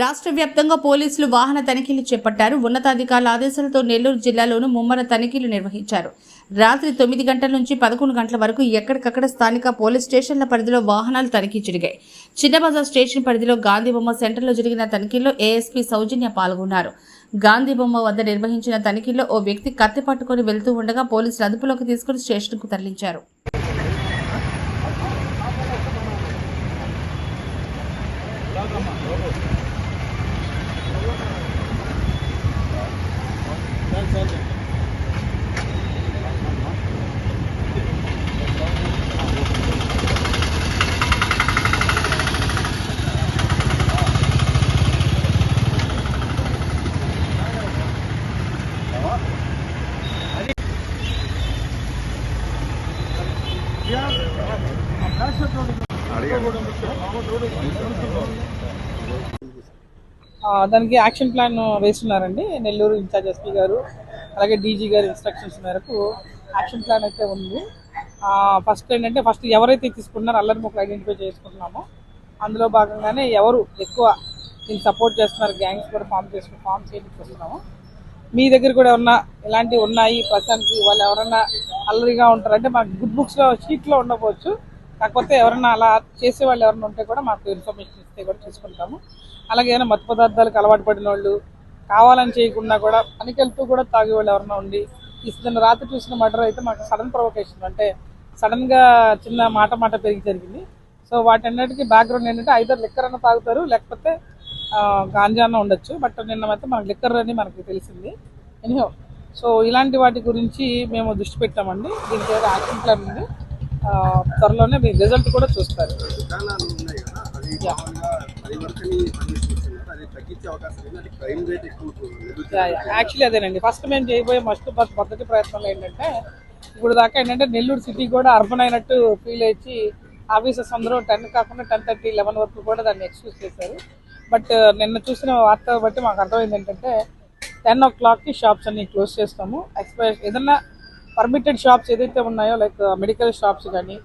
రాష్ట్ర వ్యాప్తంగా పోలీసులు వాహన తనిఖీలు చేపట్టారు. ఉన్నతాధికారుల ఆదేశాలతో నెల్లూరు జిల్లాలోనూ ముమ్మర తనిఖీలు నిర్వహించారు. రాత్రి తొమ్మిది గంటల నుంచి పదకొండు గంటల వరకు ఎక్కడికక్కడ స్థానిక పోలీస్ స్టేషన్ల పరిధిలో వాహనాలు తనిఖీ జరిగాయి. చిన్నబజార్ స్టేషన్ పరిధిలో గాంధీబొమ్మ సెంటర్లో జరిగిన తనిఖీల్లో ఏఎస్పీ సౌజన్య పాల్గొన్నారు. గాంధీబొమ్మ వద్ద నిర్వహించిన తనిఖీల్లో ఓ వ్యక్తి కత్తి పట్టుకొని వెళ్తూ ఉండగా పోలీసులు అదుపులోకి తీసుకుని స్టేషన్కు తరలించారు. దానికి యాక్షన్ ప్లాన్ వేస్తున్నారండి. నెల్లూరు ఇన్ఛార్జ్ ఎస్పీ గారు అలాగే డీజీ గారి ఇన్స్ట్రక్షన్స్ మేరకు యాక్షన్ ప్లాన్ అయితే ఉంది. ఫస్ట్ ఏంటంటే ఫస్ట్ ఎవరైతే తీసుకున్నారో అల్లరి ముక్కలు ఐడెంటిఫై చేసుకుంటున్నామో అందులో భాగంగానే ఎవరు ఎక్కువ దీన్ని సపోర్ట్ చేస్తున్నారు గ్యాంగ్స్ కూడా ఫామ్ చేసుకుని ఫామ్ చేయించుకొస్తున్నాము మీ దగ్గర కూడా ఉన్న ఇలాంటివి ఉన్నాయి? ప్రస్తుతానికి వాళ్ళు ఎవరన్నా అల్లరిగా ఉంటారు అంటే మాకు గుడ్ బుక్స్లో షీట్లో ఉండకపోవచ్చు కాకపోతే ఎవరన్నా అలా చేసే వాళ్ళు ఎవరైనా ఉంటే కూడా మాకు ఇన్ఫర్మేషన్ ఇస్తే కూడా చూసుకుంటాము అలాగే ఏమైనా మత్తు పదార్థాలకు అలవాటు పడిన వాళ్ళు కావాలని చేయకుండా కూడా పనికెళ్తూ కూడా తాగే వాళ్ళు ఎవరైనా ఉండి ఇస్తున్న రాత్రి చూసిన మర్డర్ అయితే మాకు సడన్ ప్రొవకేషన్ అంటే సడన్గా చిన్న మాట మాట పెరిగి జరిగింది. సో వాటన్నిటికీ బ్యాక్గ్రౌండ్ ఏంటంటే ఐదర్ లిక్కర్ తాగుతారు లేకపోతే ఆ, గాంజా అన్న ఉండొచ్చు బట్ నిన్న అయితే మనకు లిక్కర్ అని మనకి తెలిసింది. ఎనిహో సో ఇలాంటి వాటి గురించి మేము దృష్టి పెట్టామండి. దీనికి ఏదో యాక్షన్ ప్లాన్ ఉంది. త్వరలోనే మీ రిజల్ట్ కూడా చూస్తారు. యాక్చువల్లీ అదేనండి. ఫస్ట్ మేము చేయబోయే మస్ట్ మొదటి ప్రయత్నంలో ఏంటంటే ఇప్పుడు దాకా ఏంటంటే నెల్లూరు సిటీ కూడా అర్బన్ అయినట్టు ఫీల్ అయ్యి ఆఫీసర్స్ అందరూ టెన్ కాకుండా టెన్ థర్టీ లెవెన్ వరకు కూడా దాన్ని ఎక్స్క్యూజ్ చేశారు. బట్ uh, నిన్న చూసిన వార్త బట్టి మాకు అర్థమైంది ఏంటంటే టెన్ ఓ క్లాక్కి షాప్స్ అన్ని క్లోజ్ చేస్తాము. ఎక్స్పైర్ ఏదన్నా పర్మిటెడ్ షాప్స్ ఏదైతే ఉన్నాయో లైక్ మెడికల్ షాప్స్ కానీ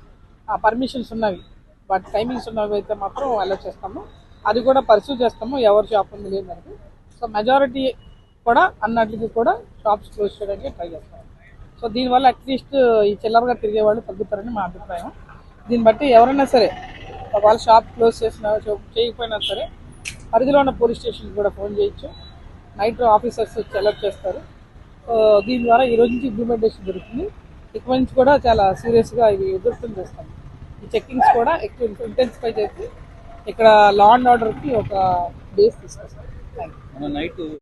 ఆ పర్మిషన్స్ ఉన్నవి బట్ టైమింగ్స్ ఉన్నవి అయితే మాత్రం అలో చేస్తాము. అది కూడా పర్సూ చేస్తాము ఎవరి షాప్ ఉంది లేదు సో మెజారిటీ కూడా అన్నట్లకి కూడా షాప్స్ క్లోజ్ చేయడానికి ట్రై చేస్తాము. సో దీనివల్ల అట్లీస్ట్ ఈ చిల్లరగా తిరిగే వాళ్ళు తగ్గుతారని మా అభిప్రాయం. దీన్ని బట్టి ఎవరైనా సరే ఒకవేళ షాప్ క్లోజ్ చేసిన చేయకపోయినా సరే పరిధిలో ఉన్న పోలీస్ స్టేషన్కి కూడా ఫోన్ చేయొచ్చు. నైట్ ఆఫీసర్స్ వచ్చి అలర్ట్ చేస్తారు. దీని ద్వారా ఈ రోజు నుంచి ఇంప్లిమెంటేషన్ జరుగుతుంది. ఇక నుంచి కూడా చాలా సీరియస్గా ఇవి ఎదుర్కొని చేస్తాం. ఈ చెక్కింగ్స్ కూడా ఎక్కువ ఇంటెన్సిఫై చేసి ఇక్కడ లా అండ్ ఆర్డర్కి ఒక బేస్ తీసుకొస్తాం. Thank you night